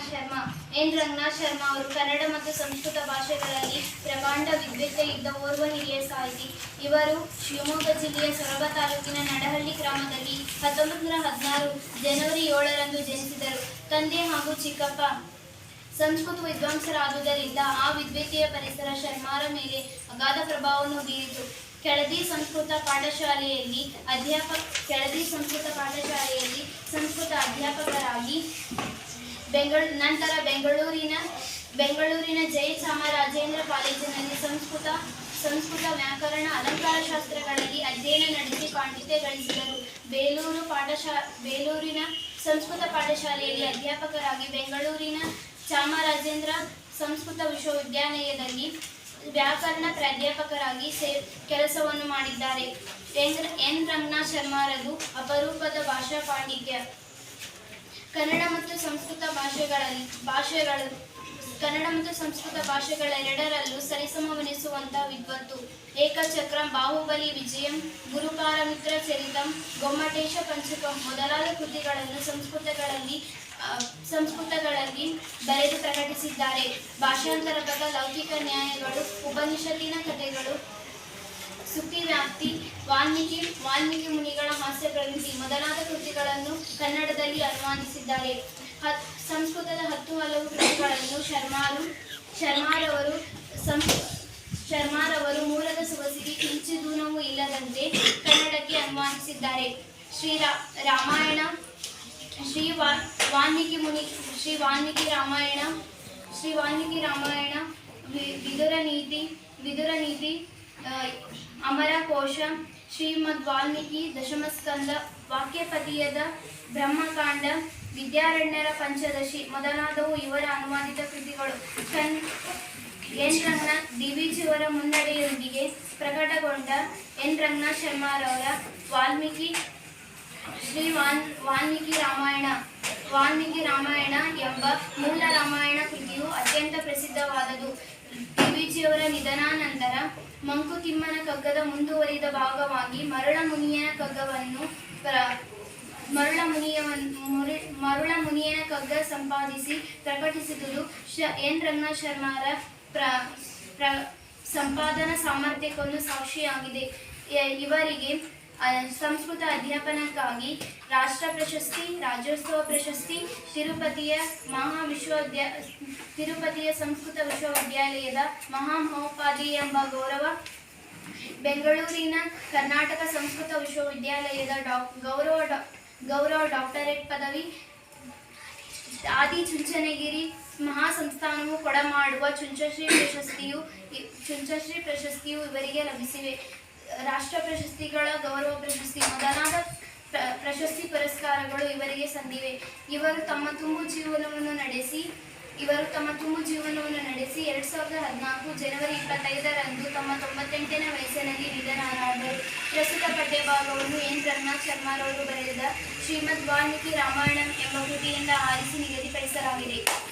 Ranganath Sharma. N Ranganath Sharma ಅವರು ಕನ್ನಡ ಮತ್ತು ಸಂಸ್ಕೃತ ಭಾಷೆಗಳಲ್ಲಿ ಪ್ರಕಾಂಡ ವಿದ್ವತೆ ಇದ್ದ ಓರ್ವ ಹಿರಿಯ ಸಾಹಿತಿ. ಇವರು ಶಿವಮೊಗ್ಗ ಜಿಲ್ಲೆಯ ಸೊರಬ ತಾಲೂಕಿನ ನಡಹಳ್ಳಿ ಗ್ರಾಮದಲ್ಲಿ ಹತ್ತೊಂಬತ್ತು ನೂರ ಹದಿನಾರು ಜನವರಿ ಏಳರಂದು ಜನಿಸಿದರು. ತಂದೆ ಹಾಗೂ ಚಿಕ್ಕಪ್ಪ ಸಂಸ್ಕೃತ ವಿದ್ವಾಂಸರಾದುದರಿಂದ ಆ ವಿದ್ವತೆಯ ಪರಿಸರ ಶರ್ಮಾರ ಮೇಲೆ ಅಗಾಧ ಪ್ರಭಾವವನ್ನು ಬೀರಿತು. ಕೆಳದಿ ಸಂಸ್ಕೃತ ಪಾಠಶಾಲೆಯಲ್ಲಿ ಅಧ್ಯಾಪಕ, ಕೆಳದಿ ಸಂಸ್ಕೃತ ಪಾಠಶಾಲೆಯಲ್ಲಿ ಸಂಸ್ಕೃತ ಅಧ್ಯಾಪಕರಾಗಿ ಬೆಂಗಳೂ, ನಂತರ ಬೆಂಗಳೂರಿನ ಬೆಂಗಳೂರಿನ ಜೈ ಚಾಮರಾಜೇಂದ್ರ ಕಾಲೇಜಿನಲ್ಲಿ ಸಂಸ್ಕೃತ ಸಂಸ್ಕೃತ ವ್ಯಾಕರಣ ಅಲಂಕಾರ ಶಾಸ್ತ್ರಗಳಲ್ಲಿ ಅಧ್ಯಯನ ನಡೆಸಿ ಪಾಂಡಿತ್ಯ ಗಳಿಸಿದರು. ಬೇಲೂರು ಪಾಠಶಾ, ಬೇಲೂರಿನ ಸಂಸ್ಕೃತ ಪಾಠಶಾಲೆಯಲ್ಲಿ ಅಧ್ಯಾಪಕರಾಗಿ ಬೆಂಗಳೂರಿನ ಚಾಮರಾಜೇಂದ್ರ ಸಂಸ್ಕೃತ ವಿಶ್ವವಿದ್ಯಾಲಯದಲ್ಲಿ ವ್ಯಾಕರಣ ಪ್ರಾಧ್ಯಾಪಕರಾಗಿ ಸೇ, ಕೆಲಸವನ್ನು ಮಾಡಿದ್ದಾರೆ. N N. ರಂಗನಾಥ್ ಶರ್ಮಾರದು ಅಪರೂಪದ ಭಾಷಾ ಪಾಂಡಿತ್ಯ. ಕನ್ನಡ ಮತ್ತು ಸಂಸ್ಕೃತ ಭಾಷೆಗಳಲ್ಲಿ, ಭಾಷೆಗಳು, ಕನ್ನಡ ಮತ್ತು ಸಂಸ್ಕೃತ ಭಾಷೆಗಳೆರಡರಲ್ಲೂ ಸರಿಸಮವೆನಿಸುವಂತಹ ವಿದ್ವತ್ತು ಏಕಚಕ್ರಂ, ಬಾಹುಬಲಿ, ವಿಜಯಂ ಗುರುಪಾರಮಿತ್ರ ಚರಿತಂ, ಗೊಮ್ಮಟೇಶ, ಪಂಚಕಂ ಮೊದಲಾದ ಕೃತಿಗಳನ್ನು ಸಂಸ್ಕೃತಗಳಲ್ಲಿ ಸಂಸ್ಕೃತಗಳಲ್ಲಿ ಬರೆದು ಪ್ರಕಟಿಸಿದ್ದಾರೆ. ಭಾಷಾಂತರದ ಲೌಕಿಕ ನ್ಯಾಯಗಳು, ಉಪನಿಷತ್ತಿನ ಕಥೆಗಳು ಸುತ್ತಿ ವ್ಯಾಪ್ತಿ ವಾಲ್ಮೀಕಿ ವಾಲ್ಮೀಕಿ ಮುನಿಗಳ ಹಾಸ್ಯ ಪ್ರಗತಿ ಮೊದಲಾದ ಕೃತಿಗಳನ್ನು ಕನ್ನಡದಲ್ಲಿ ಅನುವಾದಿಸಿದ್ದಾರೆ. ಸಂಸ್ಕೃತದ ಹತ್ತು ಹಲವು ಕೃತಿಗಳನ್ನು ಶರ್ಮಾರು ಶರ್ಮಾರವರು ಸಂಸ್ ಶರ್ಮಾರವರು ಮೂಲದ ಸೊಗಸಿಗೆ ಕಿಂಚಿದೂನವೂ ಇಲ್ಲದಂತೆ ಕನ್ನಡಕ್ಕೆ ಅನುವಾದಿಸಿದ್ದಾರೆ. ಶ್ರೀ ರಾಮಾಯಣ, ಶ್ರೀ ವಾಲ್ಮೀಕಿ ಮುನಿ ಶ್ರೀ ವಾಲ್ಮೀಕಿ ರಾಮಾಯಣ, ಶ್ರೀ ವಾಲ್ಮೀಕಿ ರಾಮಾಯಣ ವಿದುರ ನೀತಿ ವಿದುರ ನೀತಿ ಅಮರಕೋಶ ಶ್ರೀಮದ್ ವಾಲ್ಮೀಕಿ ದಶಮಸ್ಕಂದ ವಾಕ್ಯಪತಿಯದ ಬ್ರಹ್ಮಕಾಂಡ ವಿದ್ಯಾರಣ್ಯರ ಪಂಚದಶಿ ಮೊದಲಾದವು ಇವರ ಅನುವಾದಿತ ಕೃತಿಗಳು. ಕನ್ ಎನ್ ರಂಗನಾಥ್ ಡಿವಿಜಿಯವರ ಮುನ್ನಡೆಯೊಂದಿಗೆ ಪ್ರಕಟಗೊಂಡ ಎನ್ ರಂಗನಾಥ್ ಶರ್ಮಾರವರ ವಾಲ್ಮೀಕಿ ಶ್ರೀ ವಾಲ್ ವಾಲ್ಮೀಕಿ ರಾಮಾಯಣ ವಾಲ್ಮೀಕಿ ರಾಮಾಯಣ ಎಂಬ ಮೂಲ ರಾಮಾಯಣ ಕೃತಿಯು ಅತ್ಯಂತ ಪ್ರಸಿದ್ಧವಾದದು ಡಿವಿಜಿಯವರ ನಿಧನಾನಂತರ ಮಂಕುತಿಮ್ಮನ ಕಗ್ಗದ ಮುಂದುವರಿದ ಭಾಗವಾಗಿ ಮರಳ ಮುನಿಯನ ಕಗ್ಗವನ್ನು ಮರುಳ ಮುನಿಯವನ್ನು ಮರುಳ ಮುನಿಯನ ಕಗ್ಗ ಸಂಪಾದಿಸಿ ಪ್ರಕಟಿಸಿದುದು. ಶ, ಎನ್ ರಂಗನಾಥ್ ಶರ್ಮಾರ ಪ್ರ ಪ್ರ, ಸಂಪಾದನಾ ಸಾಮರ್ಥ್ಯಕ್ಕೊಂದು ಸಾಕ್ಷಿಯಾಗಿದೆ. ಇವರಿಗೆ ಸಂಸ್ಕೃತ ಅಧ್ಯಾಪನಕ್ಕಾಗಿ ರಾಷ್ಟ್ರ ಪ್ರಶಸ್ತಿ, ರಾಜ್ಯೋತ್ಸವ ಪ್ರಶಸ್ತಿ, ತಿರುಪತಿಯ ಮಹಾ ವಿಶ್ವವಿದ್ಯಾ ತಿರುಪತಿಯ ಸಂಸ್ಕೃತ ವಿಶ್ವವಿದ್ಯಾಲಯದ ಮಹಾಮಹೋಪಾಧಿ ಎಂಬ ಗೌರವ, ಬೆಂಗಳೂರಿನ ಕರ್ನಾಟಕ ಸಂಸ್ಕೃತ ವಿಶ್ವವಿದ್ಯಾಲಯದ ಡಾ, ಗೌರವ ಡಾ, ಗೌರವ ಡಾಕ್ಟರೇಟ್ ಪದವಿ, ಆದಿ ಚುಂಚನಗಿರಿ ಮಹಾಸಂಸ್ಥಾನವು ಕೊಡಮಾಡುವ ಚುಂಚಶ್ರೀ ಪ್ರಶಸ್ತಿಯು ಚುಂಚಶ್ರೀ ಪ್ರಶಸ್ತಿಯು ಇವರಿಗೆ ಲಭಿಸಿವೆ. ರಾಷ್ಟ್ರ ಪ್ರಶಸ್ತಿಗಳ ಗೌರವ ಪ್ರಶಸ್ತಿ, ಮೊದಲಾದ ಪ್ರ- ಪ್ರಶಸ್ತಿ ಪುರಸ್ಕಾರಗಳು ಇವರಿಗೆ ಸಂದಿವೆ. ಇವರು ತಮ್ಮ ತುಂಬು ಜೀವನವನ್ನು ನಡೆಸಿ, ಇವರು ತಮ್ಮ ತುಂಬು ಜೀವನವನ್ನು ನಡೆಸಿ ಎರಡ್ ಸಾವಿರದ ಹದಿನಾಲ್ಕು ಜನವರಿ ಇಪ್ಪತ್ತೈದರಂದು ತಮ್ಮ ತೊಂಬತ್ತೆಂಟನೇ ವಯಸ್ಸಿನಲ್ಲಿ ನಿಧನರಾದರು. ಪ್ರಸ್ತುತ ಪಠ್ಯಭಾಗವನ್ನು ಎನ್. ರಂಗನಾಥ್ ಶರ್ಮಾರವರು ಬರೆದ ಶ್ರೀಮದ್ ವಾಲ್ಮೀಕಿ ರಾಮಾಯಣಂ ಎಂಬ ಕೃತಿಯಿಂದ ಆರಿಸಿ ನಿಗದಿಪಡಿಸಲಾಗಿದೆ.